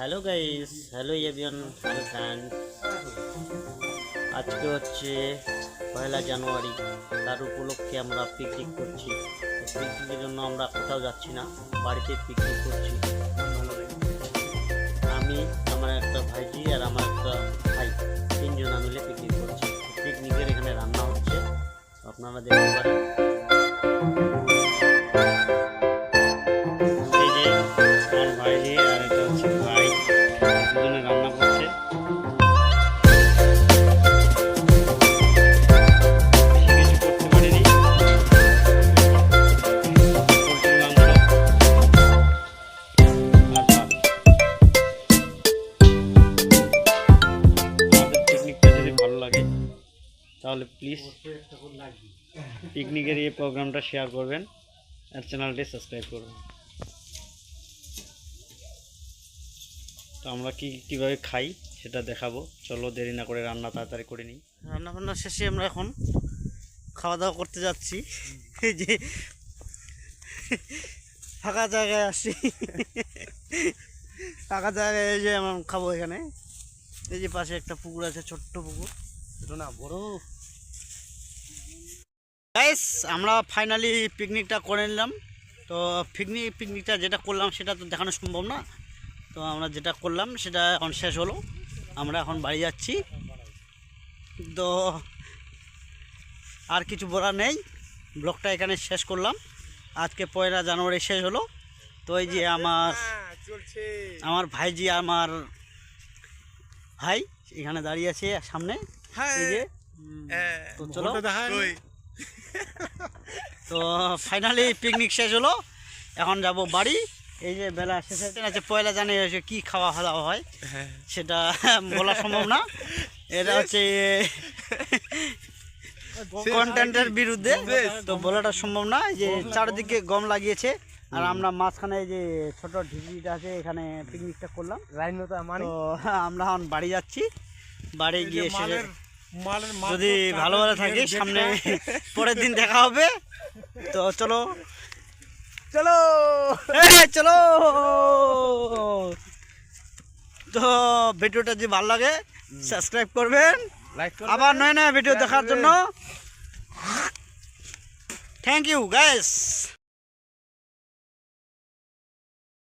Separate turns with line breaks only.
Hello guys hello everyone hello ফ্যান্ড আজকে হচ্ছে পয়লা জানুয়ারি। তার উপলক্ষে আমরা পিকনিক করছি। পিকনিকের জন্য আমরা কোথাও যাচ্ছি না, বাড়িতে পিকনিক করছি। আমি, আমার একটা ভাইজি আর আমার একটা ভাই। তিনজনা মিলে পিকনিক করছি। পিকনিকের এখানে রান্না হচ্ছে। আপনারা দেখতে পারেন। তাহলে প্লিজ পিকনিকের এই প্রোগ্রামটা শেয়ার করবেন আর চ্যানেলটি সাবস্ক্রাইব করবেন। তো আমরা কি কীভাবে খাই সেটা দেখাবো। চলো দেরি না করে রান্না তাড়াতাড়ি করে নিই। রান্না বান্না শেষে আমরা এখন খাওয়া দাওয়া করতে যাচ্ছি। এই যে ফাঁকা জায়গায় আসছি ফাঁকা জায়গায় এই যে আমরা খাব এখানে। এই যে পাশে একটা পুকুর আছে ছোট্ট পুকুর। ছোট বড়। গাইস আমরা ফাইনালি পিকনিকটা করে নিলাম। তো পিকনিক পিকনিকটা যেটা করলাম সেটা তো দেখানো সম্ভব না। তো আমরা যেটা করলাম সেটা এখন শেষ হলো। আমরা এখন বাড়ি যাচ্ছি। তো আর কিছু বলার নেই। ব্লগটা এখানে শেষ করলাম। আজকে পয়লা জানুয়ারি শেষ হলো। তো এই যে আমার আমার ভাইজি আমার ভাই এখানে দাঁড়িয়ে আছে সামনে। তো চলো। তো ফাইনালি পিকনিক শেষ হলো। এখন যাব বাড়ি। এই যে বেলা শেষ আছে পয়লা জানি কী খাওয়া দাওয়া হয় সেটা বলা সম্ভব না। এটা হচ্ছে কন্টেন্টের বিরুদ্ধে। তো বলাটা সম্ভব না। যে চারিদিকে গম লাগিয়েছে। আর আমরা মাঝখানে যে ছোট ঢিপিটা আছে এখানে পিকনিকটা করলাম।
মানে।
তো আমরা এখন বাড়ি যাচ্ছি। বাড়ি গিয়ে যদি ভালো ভালো থাকে। সামনে পরের দিন দেখা হবে। তো চলো।
চলো।
চলো। তো ভিডিওটা যদি ভালো লাগে সাবস্ক্রাইব করবেন।
লাইক
আবার নয় নয় ভিডিও দেখার জন্য। Thank you guys